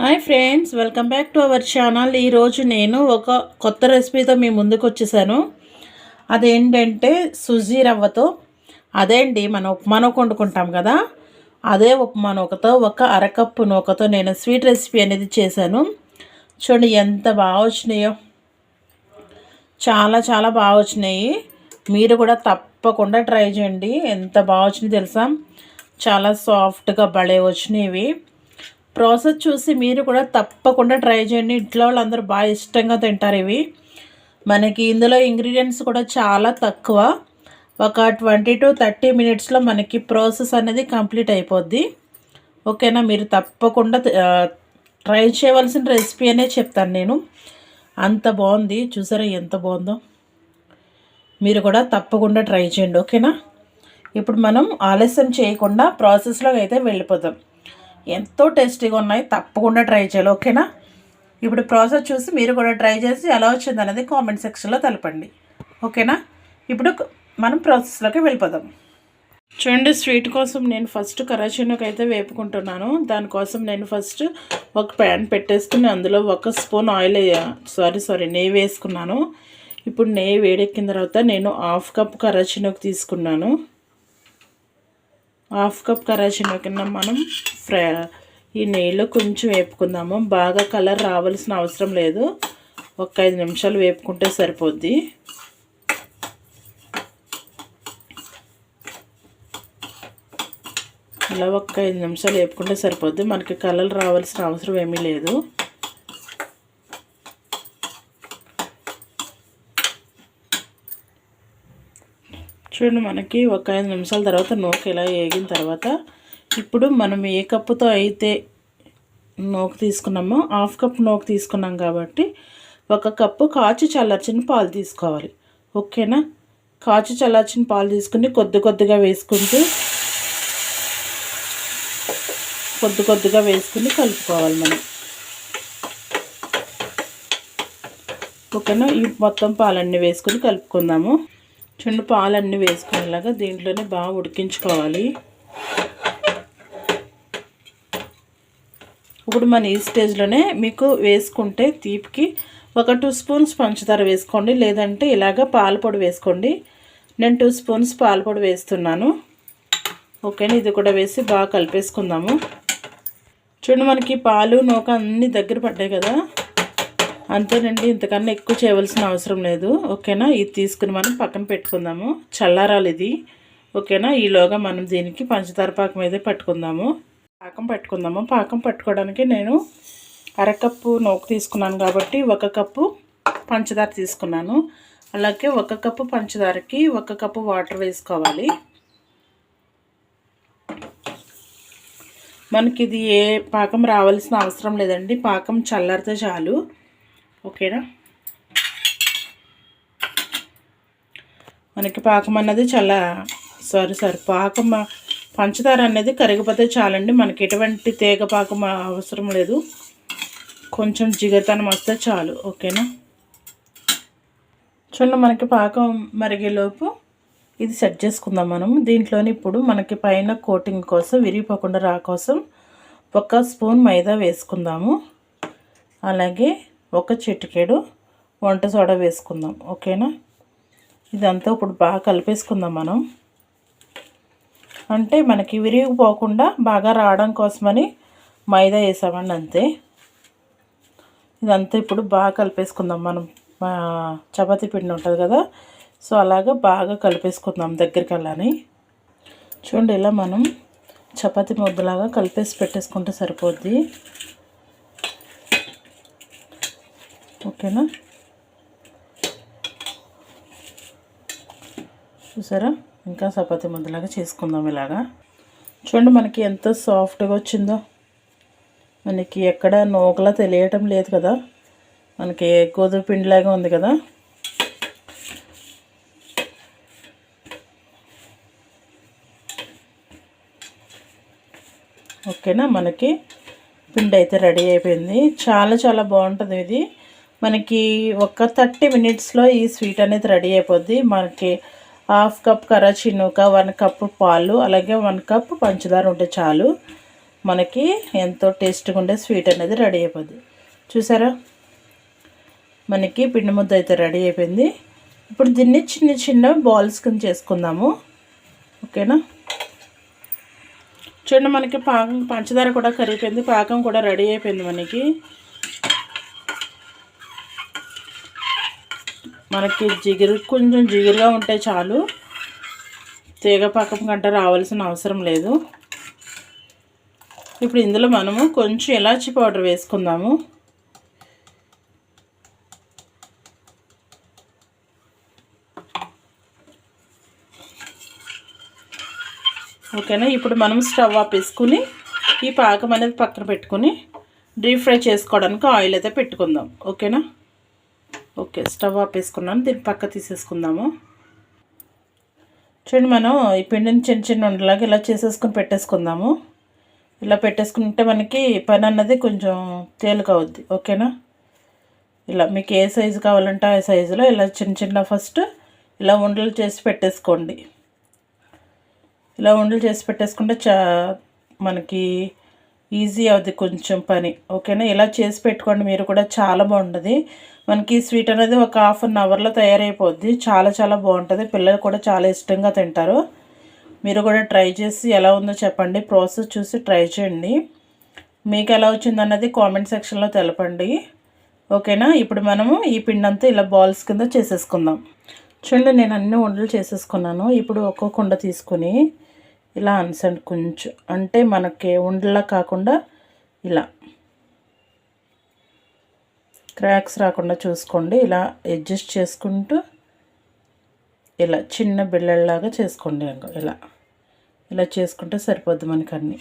Hi friends welcome back to our channel ఈరోజు నేను ఒక కొత్త రెసిపీతో మీ ముందుకు వచ్చేసాను. అదేంటంటే సుజీ రవ్వతో అదే అండి మనం ఉప్మా నూక వండుకుంటాం కదా? అదే ఉప్మా నూకతో ఒక అరకప్పు నూకతో నేను స్వీట్ రెసిపీ అనేది చేశాను. చూడండి ఎంత బాగా వచ్చినాయో. చాలా చాలా బాగా వచ్చినాయి. మీరు కూడా తప్పకుండా ట్రై చేయండి. ఎంత బాగా వచ్చినాయి తెలుసా? చాలా సాఫ్ట్గా భలే వచ్చినాయి ఇవి. ప్రాసెస్ చూసి మీరు కూడా తప్పకుండా ట్రై చేయండి. ఇంట్లో వాళ్ళందరూ బాగా ఇష్టంగా తింటారు ఇవి. మనకి ఇందులో ఇంగ్రీడియంట్స్ కూడా చాలా తక్కువ. ఒక ట్వంటీ టు థర్టీ మినిట్స్లో మనకి ప్రాసెస్ అనేది కంప్లీట్ అయిపోద్ది. ఓకేనా? మీరు తప్పకుండా ట్రై చేయవలసిన రెసిపీ అనే చెప్తాను నేను. అంత బాగుంది. చూసారా ఎంత బాగుందో? మీరు కూడా తప్పకుండా ట్రై చేయండి. ఓకేనా? ఇప్పుడు మనం ఆలస్యం చేయకుండా ప్రాసెస్లోకి అయితే వెళ్ళిపోతాం ఎంతో టేస్టీగా ఉన్నాయి. తప్పకుండా ట్రై చేయాలి ఓకేనా? ఇప్పుడు ప్రాసెస్ చూసి మీరు కూడా ట్రై చేసి ఎలా వచ్చింది అనేది కామెంట్ సెక్షన్లో తెలపండి ఓకేనా? ఇప్పుడు మనం ప్రాసెస్లోకి వెళ్ళిపోదాం. చూడండి స్వీట్ కోసం నేను ఫస్ట్ కరాచీనోకి అయితే వేపుకుంటున్నాను. దానికోసం నేను ఫస్ట్ ఒక ప్యాన్ పెట్టేసుకుని అందులో ఒక స్పూన్ ఆయిల్ సారీ సారీ నెయ్యి వేసుకున్నాను. ఇప్పుడు నెయ్యి వేడెక్కిన తర్వాత నేను హాఫ్ కప్ కరాచీనోకి తీసుకున్నాను. హాఫ్ కప్ కరాచీనోకి మనం ఫ్రై ఈ నెయ్యిలో కొంచెం వేపుకుందాము. బాగా కలర్ రావాల్సిన అవసరం లేదు. ఒక ఐదు నిమిషాలు వేపుకుంటే సరిపోద్ది. ఇలా ఒక్క ఐదు నిమిషాలు వేపుకుంటే సరిపోద్ది. మనకి కలర్ రావాల్సిన అవసరం ఏమీ లేదు. చూడండి మనకి ఒక ఐదు నిమిషాల తర్వాత నూక ఇలా వేగిన తర్వాత ఇప్పుడు మనం ఏ కప్పుతో అయితే నూక తీసుకున్నామో హాఫ్ కప్ నూక తీసుకున్నాం కాబట్టి ఒక కప్పు కాచి చల్లార్చిన పాలు తీసుకోవాలి. ఓకేనా? కాచి చల్లార్చిన పాలు తీసుకుని కొద్ది కొద్దిగా వేసుకుంటూ కొద్ది కొద్దిగా వేసుకుని కలుపుకోవాలి మనం. ఓకేనా? ఈ మొత్తం పాలన్నీ వేసుకుని కలుపుకుందాము. చుండు పాలన్నీ వేసుకునేలాగా దీంట్లోనే బాగా ఉడికించుకోవాలి. ఇప్పుడు మన ఈ స్టేజ్లోనే మీకు వేసుకుంటే తీపికి ఒక టూ స్పూన్స్ పంచదార వేసుకోండి లేదంటే ఇలాగ పాల పొడి వేసుకోండి. నేను టూ స్పూన్స్ పాల పొడి వేస్తున్నాను. ఓకేనా ఇది కూడా వేసి బాగా కలిపేసుకుందాము. చూడండి మనకి పాలు నూక అన్నీ దగ్గర పడ్డాయి కదా. అంతేనండి ఇంతకన్నా ఎక్కువ చేయవలసిన అవసరం లేదు. ఓకేనా? ఇది తీసుకుని మనం పక్కన పెట్టుకుందాము. చల్లారాలు ఇది. ఓకేనా? ఈలోగా మనం దీనికి పంచదార పాకం అయితే పట్టుకుందాము. పాకం పట్టుకుందాము. పాకం పట్టుకోవడానికి నేను అరకప్పు నూక తీసుకున్నాను కాబట్టి ఒక కప్పు పంచదార తీసుకున్నాను. అలాగే ఒక కప్పు పంచదారకి ఒక కప్పు వాటర్ వేసుకోవాలి. మనకి ఇది ఏ పాకం రావాల్సిన అవసరం లేదండి. పాకం చల్లారితే చాలు. ఓకేనా? మనకి పాకం అన్నది చాలా సారీ సారీ పాకం పంచదార అనేది కరిగిపోతే చాలండి. మనకి ఎటువంటి తేగ పాకం అవసరం లేదు. కొంచెం జిగతనం వస్తే చాలు. ఓకేనా? చూడండి మనకి పాకం మరిగేలోపు ఇది సెట్ చేసుకుందాం మనం దీంట్లోని ఇప్పుడు మనకి పైన కోటింగ్ కోసం విరిగిపోకుండా రా కోసం ఒక స్పూన్ మైదా వేసుకుందాము. అలాగే ఒక చిటికెడు వంట సోడా వేసుకుందాం ఓకేనా? ఇదంతా ఇప్పుడు బాగా కలిపేసుకుందాం మనం. అంటే మనకి విరిగిపోకుండా బాగా రావడం కోసమని మైదా వేసామండి అంతే. ఇదంతా ఇప్పుడు బాగా కలిపేసుకుందాం మనం. చపాతీ పిండి ఉంటుంది కదా సో అలాగా బాగా కలిపేసుకుందాం దగ్గరికి వెళ్ళని చూడండి ఇలా మనం చపాతి ముద్దలాగా కలిపేసి పెట్టేసుకుంటే సరిపోద్ది. ఓకేనా? చూసారా? ఇంకా చపాతి ముద్దలాగా చేసుకుందాం ఇలాగా. చూడండి మనకి ఎంత సాఫ్ట్గా వచ్చిందో. మనకి ఎక్కడ నూకలా తెలియటం లేదు కదా. మనకి గోధుమ పిండిలాగా ఉంది కదా. ఓకేనా? మనకి పిండి అయితే రెడీ అయిపోయింది. చాలా చాలా బాగుంటుంది ఇది. మనకి ఒక థర్టీ మినిట్స్లో ఈ స్వీట్ అనేది రెడీ అయిపోద్ది. మనకి హాఫ్ కప్ కరాచీ నూక వన్ కప్ పాలు అలాగే వన్ కప్ పంచదార ఉంటే చాలు. మనకి ఎంతో టేస్ట్గా ఉండే స్వీట్ అనేది రెడీ అయిపోద్ది. చూసారా? మనకి పిండి ముద్ద అయితే రెడీ అయిపోయింది. ఇప్పుడు దీన్ని చిన్న చిన్న బాల్స్ కింద చేసుకుందాము. ఓకేనా? చూడండి మనకి పాకం పంచదార కూడా కరిగిపోయింది. పాకం కూడా రెడీ అయిపోయింది మనకి. మనకి జిగురు కొంచెం జిగురుగా ఉంటే చాలు. తీగ పాకం కంటే రావాల్సిన అవసరం లేదు. ఇప్పుడు ఇందులో మనము కొంచెం ఇలాచి పౌడర్ వేసుకుందాము. ఓకేనా? ఇప్పుడు మనం స్టవ్ ఆపేసుకుని ఈ పాకం అనేది పక్కన పెట్టుకుని డీప్ ఫ్రై చేసుకోవడానికి ఆయిల్ అయితే పెట్టుకుందాం. ఓకేనా? ఓకే స్టవ్ ఆపేసుకున్నాను దీన్ని పక్క తీసేసుకుందాము. చూడండి మనం ఈ పిండిని చిన్న చిన్న ఉండలాగా ఇలా చేసేసుకుని పెట్టేసుకుందాము. ఇలా పెట్టేసుకుంటే మనకి పని అన్నది కొంచెం తేలిక అవుద్ది ఓకేనా? ఇలా మీకు ఏ సైజు కావాలంటే ఆ సైజులో ఇలా చిన్న చిన్న ఫస్ట్ ఇలా ఉండలు చేసి పెట్టేసుకోండి. ఇలా ఉండలు చేసి పెట్టేసుకుంటే చా మనకి ఈజీ అవుతుంది కొంచెం పని. ఓకేనా? ఇలా చేసి పెట్టుకోండి. మీరు కూడా చాలా బాగుంటుంది. మనకి స్వీట్ అనేది ఒక హాఫ్ అన్ అవర్లో తయారైపోద్ది. చాలా చాలా బాగుంటుంది. పిల్లలు కూడా చాలా ఇష్టంగా తింటారు. మీరు కూడా ట్రై చేసి ఎలా ఉందో చెప్పండి. ప్రాసెస్ చూసి ట్రై చేయండి. మీకు ఎలా వచ్చింది అన్నది కామెంట్ సెక్షన్లో తెలపండి. ఓకేనా? ఇప్పుడు మనము ఈ పిండి అంతా ఇలా బాల్స్ కింద చేసేసుకుందాం. చూడండి నేను అన్ని వంటలు చేసేసుకున్నాను. ఇప్పుడు ఒక్కొక్క కుండ తీసుకొని ఇలా అనసండి కొంచెం అంటే మనకి ఉండలా కాకుండా ఇలా. క్రాక్స్ రాకుండా చూసుకోండి ఇలా అడ్జస్ట్ చేసుకుంటూ ఇలా చిన్న బిళ్ళల్లాగా చేసుకోండి ఇలా. ఇలా చేసుకుంటే సరిపోద్ది మనకి అన్నీ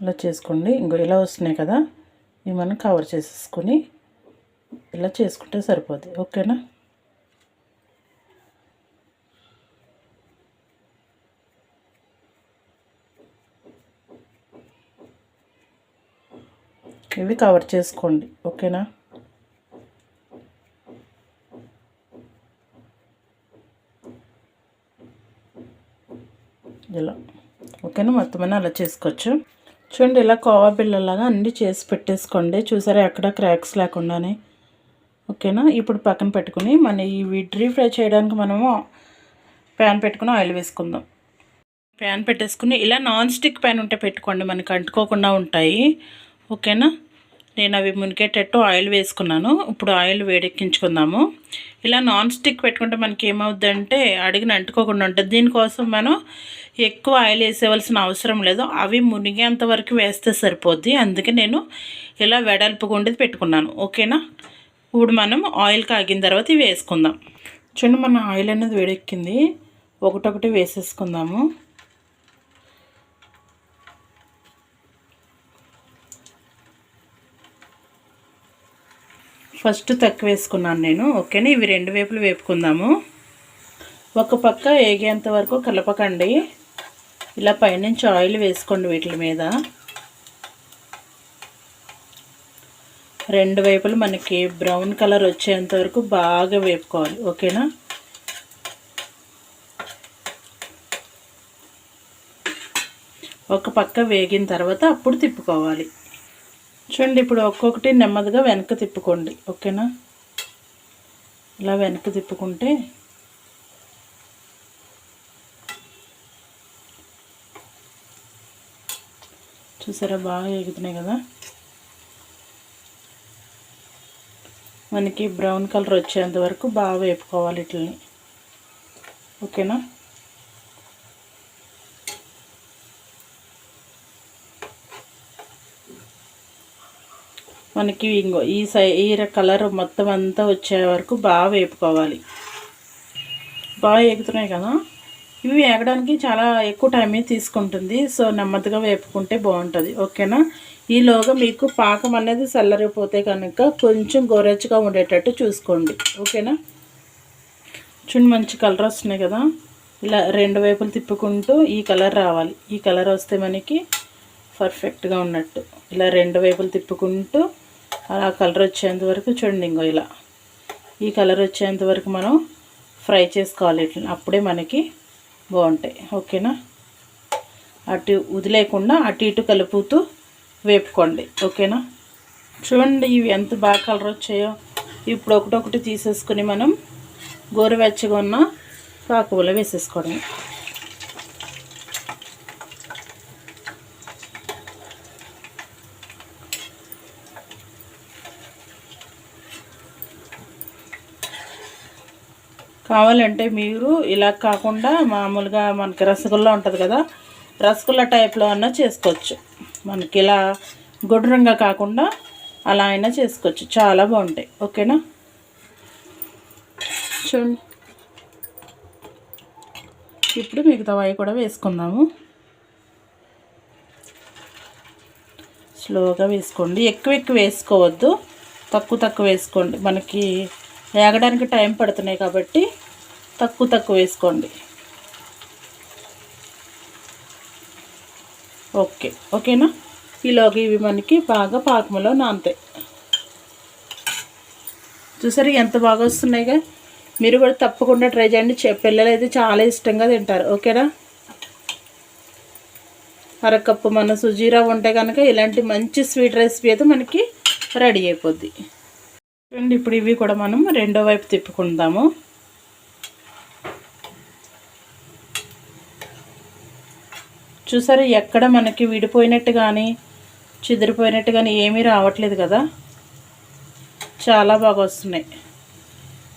ఇలా చేసుకోండి ఇంకో ఇలా వస్తున్నాయి కదా. ఇవి మనం కవర్ చేసేసుకొని ఇలా చేసుకుంటే సరిపోద్ది. ఓకేనా? ఇవి కవర్ చేసుకోండి. ఓకేనా? ఇలా. ఓకేనా? మొత్తం అలా చేసుకోవచ్చు. చూడండి ఇలా కోవా బిళ్ళలాగా అన్నీ చేసి పెట్టేసుకోండి. చూసారా ఎక్కడ క్రాక్స్ లేకుండానే. ఓకేనా? ఇప్పుడు పక్కన పెట్టుకుని మన ఇవి డ్రీ ఫ్రై చేయడానికి మనము ప్యాన్ పెట్టుకుని ఆయిల్ వేసుకుందాం. ప్యాన్ పెట్టేసుకుని ఇలా నాన్ స్టిక్ ప్యాన్ ఉంటే పెట్టుకోండి. మనకి అంటుకోకుండా ఉంటాయి. ఓకేనా? నేను అవి మునిగేటట్టు ఆయిల్ వేసుకున్నాను. ఇప్పుడు ఆయిల్ వేడెక్కించుకుందాము. ఇలా నాన్ స్టిక్ పెట్టుకుంటే మనకి ఏమవుద్దంటే అడిగిన అంటుకోకుండా ఉంటుంది. దీనికోసం మనం ఎక్కువ ఆయిల్ వేసేవలసిన అవసరం లేదు. అవి మునిగేంత వరకు వేస్తే సరిపోద్ది. అందుకే నేను ఇలా వెడల్పుగా ఉండేది పెట్టుకున్నాను. ఓకేనా? ఇప్పుడు మనం ఆయిల్ కాగిన తర్వాత ఇవి వేసుకుందాం. చూడండి మన ఆయిల్ అనేది వేడెక్కింది. ఒకటొకటి వేసేసుకుందాము. ఫస్ట్ తక్కువ వేసుకున్నాను నేను. ఓకేనా? ఇవి రెండు వైపులు వేపుకుందాము. ఒక పక్క వేగేంత వరకు కలపకండి. ఇలా పైనుంచి ఆయిల్ వేసుకోండి వీటి మీద. రెండు వైపులు మనకి బ్రౌన్ కలర్ వచ్చేంత వరకు బాగా వేపుకోవాలి. ఓకేనా? ఒక పక్క వేగిన తర్వాత అప్పుడు తిప్పుకోవాలి. చూడండి ఇప్పుడు ఒక్కొక్కటి నెమ్మదిగా వెనక తిప్పుకోండి. ఓకేనా? ఇలా వెనక తిప్పుకుంటే చూసారా? బాగా ఎగుతున్నాయి కదా. మనకి బ్రౌన్ కలర్ వచ్చేంత వరకు బాగా వేపుకోవాలి ఇట్లని ఓకేనా? మనకి ఇంకో ఈ సై ఈ కలర్ మొత్తం అంతా వచ్చే వరకు బాగా వేపుకోవాలి. బాగా ఎగుతున్నాయి కదా? ఇవి వేగడానికి చాలా ఎక్కువ టైమే తీసుకుంటుంది. సో నెమ్మదిగా వేపుకుంటే బాగుంటుంది. ఓకేనా? ఈలోగా మీకు పాకం అనేది చల్లరిపోతే కనుక కొంచెం గోరెచ్చగా ఉండేటట్టు చూసుకోండి. ఓకేనా? చూడండి మంచి కలర్ వస్తున్నాయి కదా. ఇలా రెండు వైపులు తిప్పుకుంటూ ఈ కలర్ రావాలి. ఈ కలర్ వస్తే మనకి పర్ఫెక్ట్గా ఉన్నట్టు. ఇలా రెండు వైపులు తిప్పుకుంటూ అలా కలర్ వచ్చేంత వరకు చూడండి ఇంకో ఇలా. ఈ కలర్ వచ్చేంత వరకు మనం ఫ్రై చేసుకోవాలి. ఇట్లా అప్పుడే మనకి బాగుంటాయి. ఓకేనా? అటు వదిలేకుండా అటు ఇటు కలుపుతూ వేపుకోండి. ఓకేనా? చూడండి ఇవి ఎంత బాగా కలర్ వచ్చాయో. ఇప్పుడు ఒకటొకటి తీసేసుకుని మనం గోరువెచ్చగా ఉన్న పాకువలో వేసేసుకోవడం కావాలంటే మీరు ఇలా కాకుండా మామూలుగా మనకి రసగుల్లా ఉంటుంది కదా రసగుల్లా టైప్లో అన్నా చేసుకోవచ్చు. మనకి ఇలా గుడ్రంగా కాకుండా అలా అయినా చేసుకోవచ్చు. చాలా బాగుంటాయి. ఓకేనా? చూడండి ఇప్పుడు మిగతా అవి కూడా వేసుకుందాము. స్లోగా వేసుకోండి. ఎక్కువ ఎక్కువ వేసుకోవద్దు. తక్కువ తక్కువ వేసుకోండి. మనకి వేగడానికి టైం పడుతున్నాయి కాబట్టి తక్కువ తక్కువ వేసుకోండి. ఓకే ఓకేనా? ఈలోగా ఇవి మనకి బాగా పాకములో నానతాయి. చూసారు ఎంత బాగా వస్తున్నాయిగా మీరు కూడా తప్పకుండా ట్రై చేయండి. పిల్లలు అయితే చాలా ఇష్టంగా తింటారు. ఓకేనా? అరకప్పు మన సుజీరా ఉంటే కనుక ఇలాంటి మంచి స్వీట్ రెసిపీ అయితే మనకి రెడీ అయిపోద్ది. చూడండి ఇప్పుడు ఇవి కూడా మనం రెండో వైపు తిప్పుకుందాము. చూసారు ఎక్కడ మనకి విడిపోయినట్టు కానీ చిదిరిపోయినట్టు కానీ ఏమీ రావట్లేదు కదా. చాలా బాగా వస్తున్నాయి.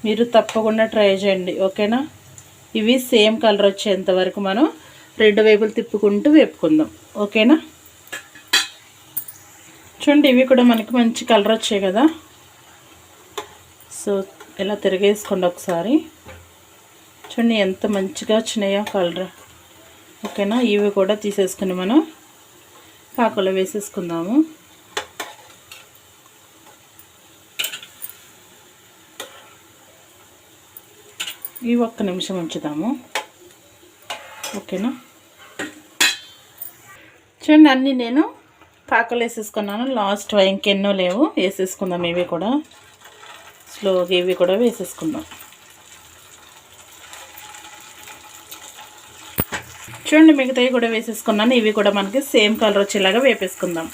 మీరు తప్పకుండా ట్రై చేయండి ఓకేనా? ఇవి సేమ్ కలర్ వచ్చేంత వరకు మనం రెండు వైపులు తిప్పుకుంటూ వేపుకుందాం ఓకేనా? చూడండి ఇవి కూడా మనకి మంచి కలర్ వచ్చాయి కదా. సో ఇలా తిరిగేసుకోండి ఒకసారి. చూడండి ఎంత మంచిగా వచ్చినాయో కలర్. ఓకేనా? ఇవి కూడా తీసేసుకుని మనం పాకలో వేసేసుకుందాము. ఇవి ఒక్క నిమిషం ఉంచుదాము. ఓకేనా? చూడండి అన్నీ నేను పాకలు వేసేసుకున్నాను. లాస్ట్ ఇంకెన్నో లేవు. వేసేసుకుందాం ఇవి కూడా. స్లోగా ఇవి కూడా వేసేసుకుందాం. చూడండి మిగతావి కూడా వేసేసుకున్నాను. ఇవి కూడా మనకి సేమ్ కలర్ వచ్చేలాగా వేపేసుకుందాం.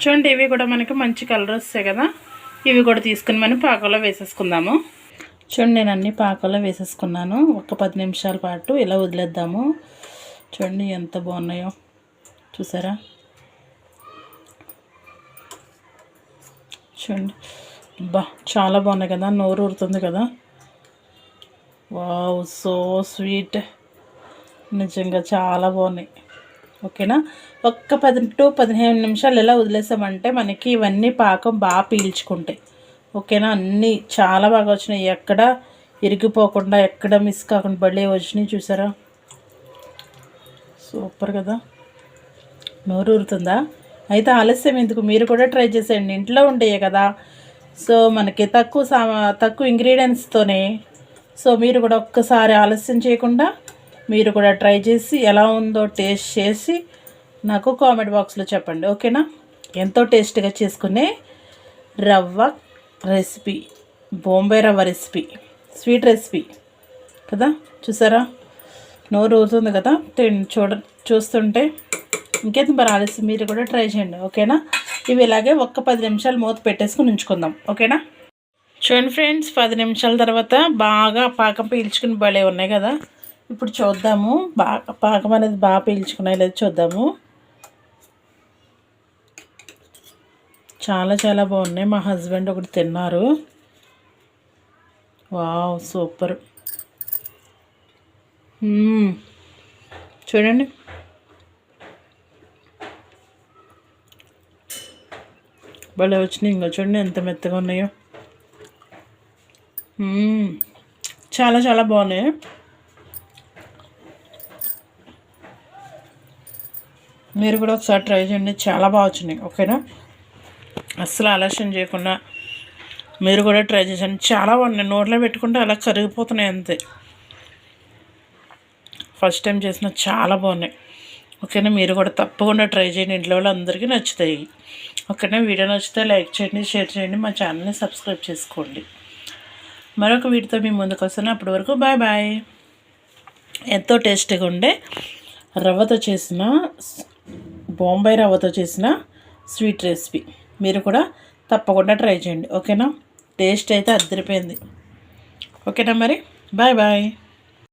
చూడండి ఇవి కూడా మనకి మంచి కలర్ వస్తాయి కదా. ఇవి కూడా తీసుకుని మనం పాకంలో వేసేసుకుందాము. చూడండి నేను అన్ని పాకంలో వేసేసుకున్నాను. ఒక పది నిమిషాల పాటు ఇలా వదిలేద్దాము. చూడండి ఎంత బాగున్నాయో. చూసారా? చూడండి. బా చాలా బాగున్నాయి కదా నోరు ఊరుతుంది కదా. Wow so sweet. నిజంగా చాలా బాగున్నాయి. ఓకేనా? ఒక్క పది టు పదిహేను నిమిషాలు ఎలా వదిలేసామంటే మనకి ఇవన్నీ పాకం బాగా పీల్చుకుంటాయి. ఓకేనా? అన్నీ చాలా బాగా వచ్చినాయి. ఎక్కడ ఇరిగిపోకుండా ఎక్కడ మిస్ కాకుండా భలే వచ్చినాయి చూసారా? సూపర్ కదా? నోరు ఊరుతుందా? అయితే ఆలస్యం ఎందుకు? మీరు కూడా ట్రై చేసేయండి. ఇంట్లో ఉండేవి కదా. సో మనకి తక్కువ సా తక్కువ ఇంగ్రీడియంట్స్తోనే సో మీరు కూడా ఒక్కసారి ఆలస్యం చేయకుండా మీరు కూడా ట్రై చేసి ఎలా ఉందో టేస్ట్ చేసి నాకు కామెంట్ బాక్స్లో చెప్పండి ఓకేనా? ఎంతో టేస్ట్గా చేసుకునే రవ్వ రెసిపీ బొంబే రవ్వ రెసిపీ స్వీట్ రెసిపీ కదా? చూసారా? నోరు ఊరుతుంది కదా? చూడ చూస్తుంటే ఇంకేంది మరి ఆలస్యం? మీరు కూడా ట్రై చేయండి ఓకేనా? ఇవి ఇలాగే ఒక్క పది నిమిషాలు మూత పెట్టేసుకుని ఉంచుకుందాం. ఓకేనా? చూడండి ఫ్రెండ్స్ పది నిమిషాల తర్వాత బాగా పాకం పీల్చుకుని భలే ఉన్నాయి కదా. ఇప్పుడు చూద్దాము బాగా పాకం అనేది బాగా పీల్చుకున్నాయి లేదు చూద్దాము. చాలా చాలా బాగున్నాయి. మా హస్బెండ్ ఒకటి తిన్నారు. Wow super. చూడండి. భలే వచ్చినాయి. ఇంకా చూడండి ఎంత మెత్తగా ఉన్నాయో. చాలా చాలా బాగున్నాయి. మీరు కూడా ఒకసారి ట్రై చేయండి. చాలా బాగా వచ్చినాయి. ఓకేనా? అస్సలు ఆలస్యం చేయకుండా మీరు కూడా ట్రై చేసాను చాలా బాగున్నాయి. నోట్లో పెట్టుకుంటే అలా కరిగిపోతున్నాయి అంతే. ఫస్ట్ టైం చేసిన చాలా బాగున్నాయి. ఓకేనా? మీరు కూడా తప్పకుండా ట్రై చేయండి. ఇంట్లో వాళ్ళు అందరికీ నచ్చుతాయి. ఓకేనా? వీడియో నచ్చితే లైక్ చేయండి షేర్ చేయండి మా ఛానల్ని సబ్స్క్రైబ్ చేసుకోండి. మరొక వీటితో మేము ముందుకు వస్తున్నాం అప్పటి వరకు బాయ్ బాయ్. ఎంతో టేస్టీగా ఉండే రవ్వతో చేసిన బొంబాయి రవ్వతో చేసిన స్వీట్ రెసిపీ మీరు కూడా తప్పకుండా ట్రై చేయండి. ఓకేనా? టేస్ట్ అయితే అద్దరిపోయింది. ఓకేనా మరి? Bye bye.